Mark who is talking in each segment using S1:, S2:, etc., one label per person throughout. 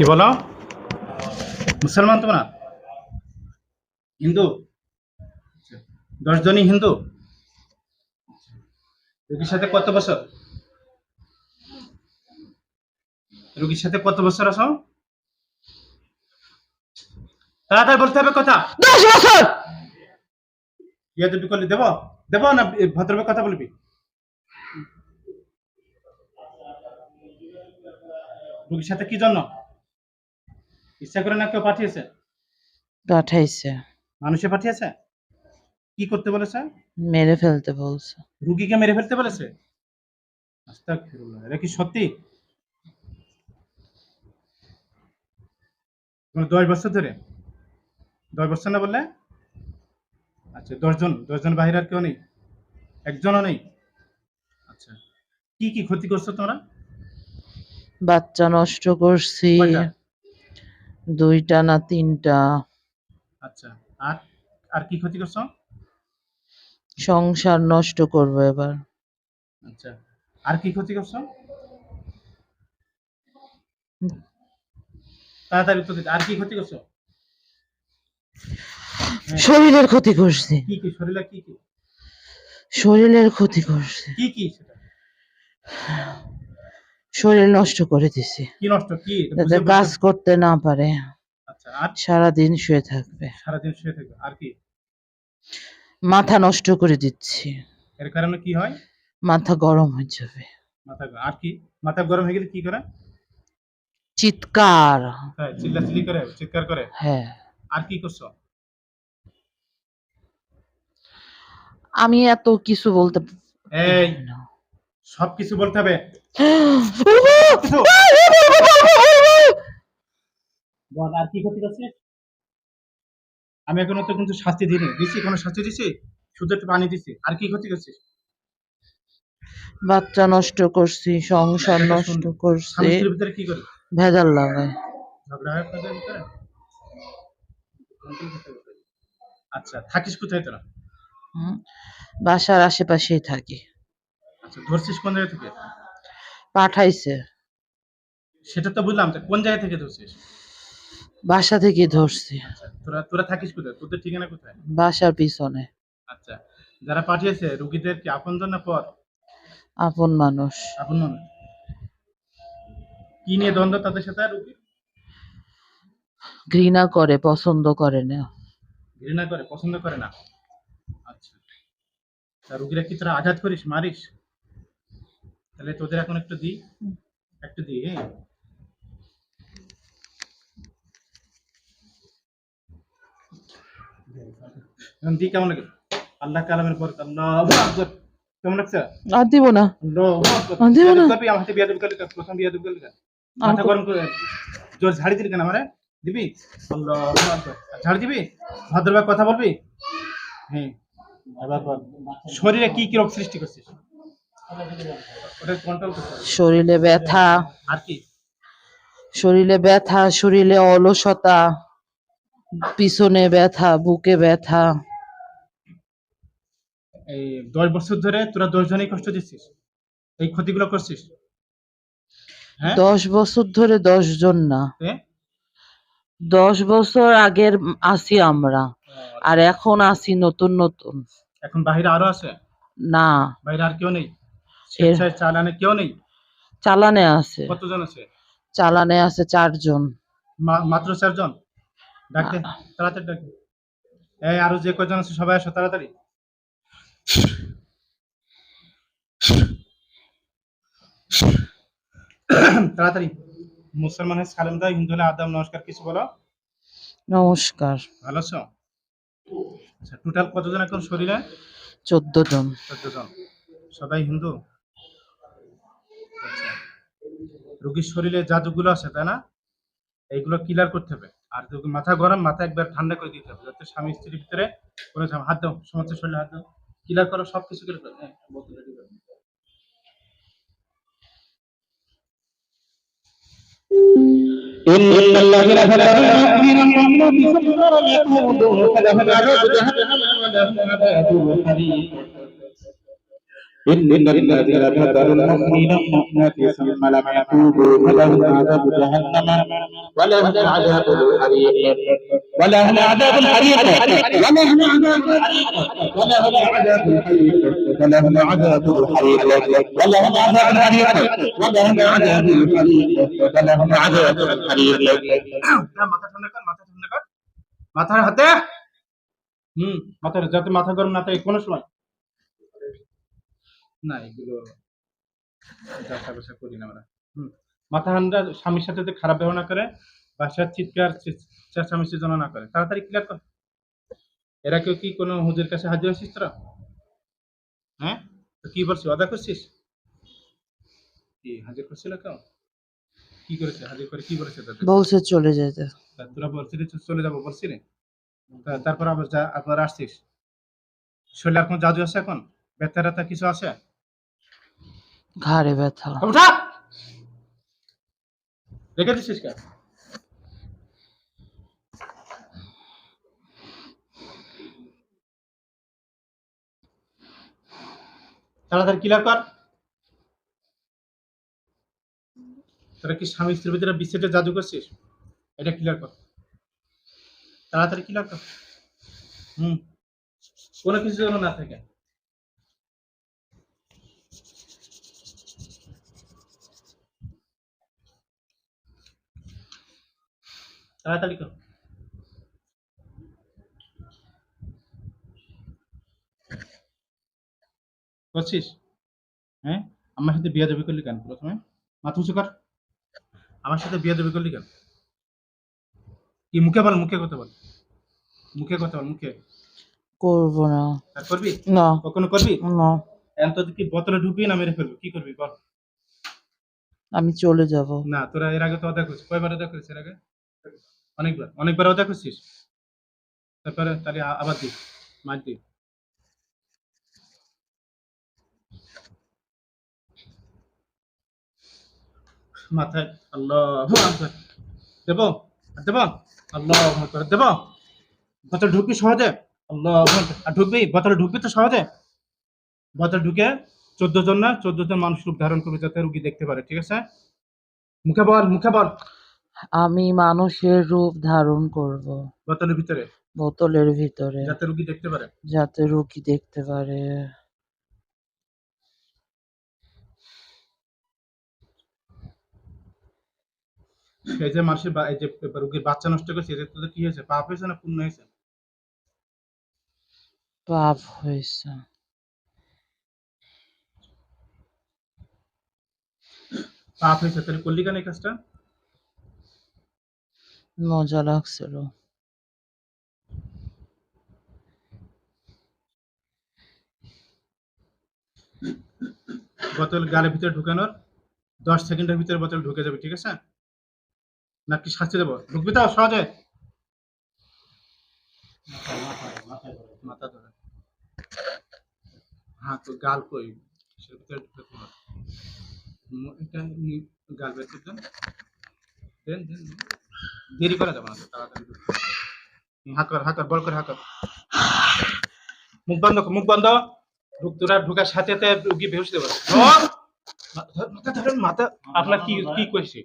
S1: কি বলো? মুসলমান তোমরা? হিন্দু? দশজনই হিন্দু? রুগীর সাথে কত বছর? রুগীর সাথে কত বছর আছো? তাড়াতাড়ি বলতে হবে কথা।
S2: দশ বছর!
S1: ইয়ে দেবি করলি দেব? দেব না ভদ্রভাবে কথা বলবি? রুগীর সাথে কি জন্য? ইচ্ছা করে না কেউ পাঠিয়েছে?
S2: পাঠাইছে।
S1: মানুষে পাঠিয়েছে? কি করতে বলেছে?
S2: মেরে ফেলতে বলছে।
S1: রুগীকে মেরে ফেলতে বলেছে? আস্তাগফিরুল্লাহ এটা কি সত্যি? মানে দশ বছর ধরে? দশ বছর না বললে? আচ্ছা দশজন দশজন বাহির আর কেউ নেই? একজনও নেই? আচ্ছা কি কি ক্ষতি করছ তোমরা?
S2: বাচ্চা নষ্ট করছি? দুইটা না তিনটা।
S1: আচ্ছা আর আর কি ক্ষতি করছ?
S2: সংসার নষ্ট করব এবার।
S1: আচ্ছা আর কি ক্ষতি করছ? তাড়াতাড়ি উত্তর দিতে আর কি ক্ষতি করছ।
S2: শরীরের ক্ষতি করছি।
S1: কি কি শরীরে কি কি?
S2: শরীরের ক্ষতি করছি।
S1: কি কি সেটা?
S2: শরীর নষ্ট করে দিছি।
S1: কি নষ্ট? কি?
S2: যাতে কাজ করতে না পারে।
S1: আচ্ছা
S2: সারাদিন শুয়ে থাকবে।
S1: সারাদিন শুয়ে থাকবে। আর কি?
S2: মাথা নষ্ট করে দিচ্ছি।
S1: এর কারণে কি হয়?
S2: মাথা গরম হয়ে যাবে।
S1: মাথা আর কি? মাথা গরম হয়ে গেলে কি করে?
S2: চিৎকার।
S1: হ্যাঁ, চিল্লাচিল্লি করে চিৎকার করে।
S2: হ্যাঁ।
S1: আর কি করছ?
S2: আমি এত কিছু বলতে
S1: এই
S2: পারি না।
S1: সবকিছু বলতে হবে। কিছু আর কি ক্ষতি করছিস আমি এখনও তো কিন্তু শাস্তি দিইনি। দিছি কোনো শাস্তি দিছি? শুধু একটু পানি দিছি। আর কি ক্ষতি করছিস
S2: বাচ্চা নষ্ট করছি সংসার নষ্ট করছি।
S1: ভিতরে কি করি?
S2: ভেজাল
S1: হয় ভিতরে? আচ্ছা থাকিস কোথায় তোরা।
S2: বাসার আশেপাশেই থাকি।
S1: আচ্ছা ধরছিস কোন জায়গা থেকে?
S2: পাঠাইছে।
S1: সেটা তো বুঝলাম তা কোন জায়গা থেকে ধরছিস?
S2: বাসা থেকে ধরছি।
S1: আচ্ছা তোরা তোরা থাকিস কোথায়? তোদের ঠিকানা কোথায়?
S2: বাসার পিছনে।
S1: আচ্ছা যারা পাঠিয়েছে রুগীদের কি আপনজন না পর?
S2: আপন মানুষ।
S1: আপন মানুষ। কি নিয়ে দ্বন্দ্ব তাদের সাথে রুগী
S2: ঘৃণা করে পছন্দ করে না।
S1: ঘৃণা করে পছন্দ করে না। আচ্ছা। তা রুগীরা কি তোরা আঘাত করিস মারিস? তাহলে তোদের এখন একটু দি। একটু দি হ্যাঁ? এখন দি কেমন লাগে? আল্লাহ কালামের পর আল্লাহ কেমন লাগছে?
S2: আর দিব না।
S1: আল্লাহু আকবার।
S2: না।
S1: করবি, আমার হাতে বিয়াদব করলি প্রথম বিয়াদব করলি মাথা গরম করে জোর ঝাড়ি দিলি কেন আমারে? দিবি? আল্লাহু ঝাড়ি দিবি? ভদ্রভাবে কথা বলবি? হ্যাঁ। শরীরে কি কি রোগ সৃষ্টি করছিস ওটা কন্ট্রোল করতে হবে।
S2: শরীরে ব্যথা। শরীরে ব্যথা শরীরে অলসতা পিছনে ব্যথা বুকে ব্যথা।
S1: এই দশ বছর ধরে তোরা দশ জনেই কষ্ট দিচ্ছিস? এই ক্ষতিগুলো করছিস? হ্যাঁ?
S2: দশ বছর ধরে দশ জন না। দশ বছর আগের আসি আমরা। আর এখন আসি নতুন নতুন।
S1: এখন বাইরে আরও আছে?
S2: না।
S1: বাইরে আর কেউ নেই? স্বেচ্ছায় চালানে কেউ নেই?
S2: চালানে আছে।
S1: কতজন আছে?
S2: চালানে আছে চারজন।
S1: মাত্র চারজন? ডাক দে তাড়াতাড়ি এই আরও যে কজন আছে সবাই আসো তাড়াতাড়ি। তাড়াতাড়ি। মুসলমান হয়ে সালাম দাও হিন্দু হলে আদাম নমস্কার কিছু বলো।
S2: নমস্কার।
S1: ভালো আছো? আচ্ছা টোটাল কতজন এখন শরীরে?
S2: চোদ্দ জন
S1: চোদ্দ জন সবাই হিন্দু? রোগীর শরীরে জাদুগুলো আছে তাই না এইগুলো ক্লিয়ার করতে হবে আর যদি মাথা গরম মাথা একবার ঠান্ডা করে দিতে হবে যাতে স্বামী স্ত্রীর ভিতরে কোনো ঝামেলা- হাত দাও সমস্ত শরীরে হাত দাও ক্লিয়ার করো সব কিছু ক্লিয়ার করো হ্যাঁ বোতল ready করো।
S3: إن الذين كفروا من يكونون فلهم عذاب جهنم ولهم عذاب الحريق إن الذين فتنوا المؤمنين والمؤمنات ثم لم يتوبوا فلهم عذاب جهنم ولهم عذاب الحريق ولهم عذاب الحريق ولهم عذاب الحريق ولهم عذاب الحريق ولهم عذاب الحريق ولهم عذاب الحريق ولهم عذاب الحريق ولهم عذاب الحريق
S1: হ্যাঁ, মাথা ঠান্ডা কর মাথা ঠান্ডা কর মাথার হাতে হুম মাথার যাতে মাথা গরম না থাকে কোনো সময় না এগুলো ব্যবসা ব্যবসা করি না আমরা। মাথা ঠান্ডা স্বামীর সাথে যদি খারাপ ব্যবহার না করে বাসার চিৎকার চেঁচামেচি যেন না করে তাড়াতাড়ি ক্লিয়ার কর। এরা কেউ কি কোনো হুজুর কাছে হাজির হয়েছিস তোরা? হ্যাঁ? তো কি বলছিস অদা করছিস? কি হাজির করছিল কেউ? কি করেছে হাজির করে কি করেছে তাদের?
S2: বলছে চলে যেতে।
S1: তোরা বলছিলি চলে যাব বলছিলি তা- তারপর আবার যা আবার আসছিস। শরীরে আর কোনো জাদু আছে এখন? ব্যথা কিছু আছে?
S2: ঘাড়ে ব্যথা।
S1: উঠা! রেখে দিছিস কেন? তাড়াতাড়ি ক্লিয়ার কর। তোরা কি স্বামী স্ত্রীর ভিতরে বিচ্ছেদে জাদু করছিস? এটা ক্লিয়ার কর। তাড়াতাড়ি ক্লিয়ার কর। হুম। কোনো কিছু যেন না থাকে। তাড়াতাড়ি কর। করছিস? হ্যাঁ? আমার সাথে বিয়ে দেবী করলি কেন প্রথমে? মাথা উঁচু কর। আমার সাথে বিয়ে দেবী করলি কেন? কি মুখে বল মুখে কথা বল। মুখে কথা বল মুখে।
S2: করব না।
S1: করবি?
S2: না।
S1: কখনো করবি?
S2: না।
S1: এখন তোদের কি বোতলে ঢুকবি না মেরে ফেলবি? কি করবি বল।
S2: আমি চলে যাব।
S1: না তোরা এর আগে তো অদা করছিস কয়বার অদা করিস এর আগে? অনেকবার অনেকবার করছিস তারপরে তাহলে আবার দিস মার দি মাথায় আল্লাহ দেব দেব, আল্লাহ দেব। বোতল ঢুকবি সহজে? আল্লাহ। আর ঢুকবি? বোতলে ঢুকবি তো সহজে? বোতল ঢুকে চোদ্দ জন না, চোদ্দ জন মানুষ রূপ ধারণ করবে যাতে রুগী দেখতে পারে, ঠিক আছে? মুখে বল মুখে বল।
S2: আমি মানুষের রূপ ধারণ করব।
S1: বোতলের ভিতরে?
S2: বোতলের ভিতরে।
S1: যাতে রুগী দেখতে পারে?
S2: যাতে রুগী দেখতে পারে।
S1: এই যে মানুষের এই যে রুগীর বাচ্চা নষ্ট করছে এতে তোদের কি হয়েছে? পাপ হয়েছে না পুণ্য হয়েছে?
S2: পাপ হয়েছে।
S1: পাপ হয়েছে। তাহলে করলি কেন এই কাজটা?
S2: মজা লাগছিল
S1: বোতল গালের ভিতরে ঢুকানোর দশ সেকেন্ডের ভিতরে বোতল ঢুকে যাবে, ঠিক আছে? নাকি শাস্তি দেবো? ঢুকবি তো সহজে। মাথা ধরে। হ্যাঁ তো গাল কই? সের ভিতরে ঢুকে তোমার এটা গাল বের দেন দেন দেন। দেরি করা যাবে না হাকার হাকার বল করে হাকার মুখ বন্ধ মুখ বন্ধ। তোরা সাথে রুগী বেহুসতে পারে মাথা ধরেন মাথা, আপনার কি কি কইছে?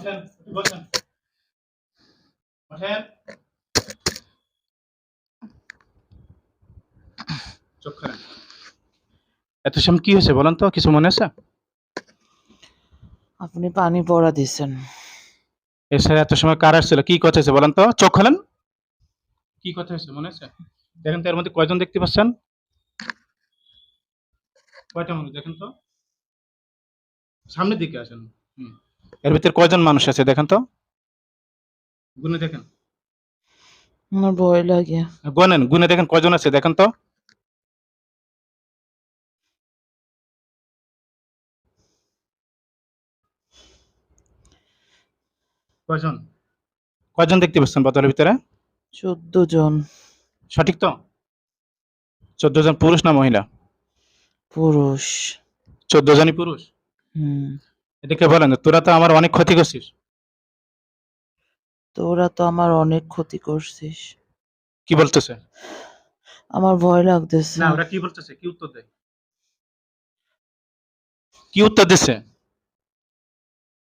S1: বসেন বসেন। বসেন। চোখ এত সময় কি হয়েছে বলেন তো কিছু মনে আছে?
S2: আপনি পানি পড়া দিছেন
S1: এছাড়া এত সময় কার আসছিল? কি কথা হয়েছে বলেন তো? চোখ খোলেন। কি কথা হয়েছে মনে আছে? দেখেন তো এর মধ্যে কয়জন দেখতে পাচ্ছেন? কয়টা মানুষ দেখেন তো। সামনের দিকে আসেন। হুম। এর ভিতরে কয়জন মানুষ আছে দেখেন তো? গুনে দেখেন।
S2: আমার ভয় লাগে।
S1: গুনেন গুনে দেখেন কয়জন আছে দেখেন তো? কয়জন? কয়জন দেখতে পাচ্ছেন বোতলের ভিতরে?
S2: চোদ্দ জন।
S1: সঠিক তো? চোদ্দ জন পুরুষ না মহিলা?
S2: পুরুষ।
S1: চোদ্দ জনই পুরুষ?
S2: হুম।
S1: এটাকে বলেন তোরা তো আমার অনেক ক্ষতি করছিস।
S2: তোরা তো আমার অনেক ক্ষতি করছিস।
S1: কি বলতেছে?
S2: আমার ভয় লাগতেছে।
S1: না ওরা কি বলতেছে? কি উত্তর দেয়? কি উত্তর দিচ্ছে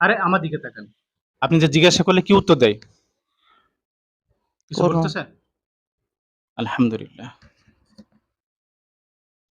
S1: আরে আমার দিকে তাকান। আপনি যে জিজ্ঞাসা করলে কি উত্তর দেয়? কিছু বলতেছে? আলহামদুলিল্লাহ।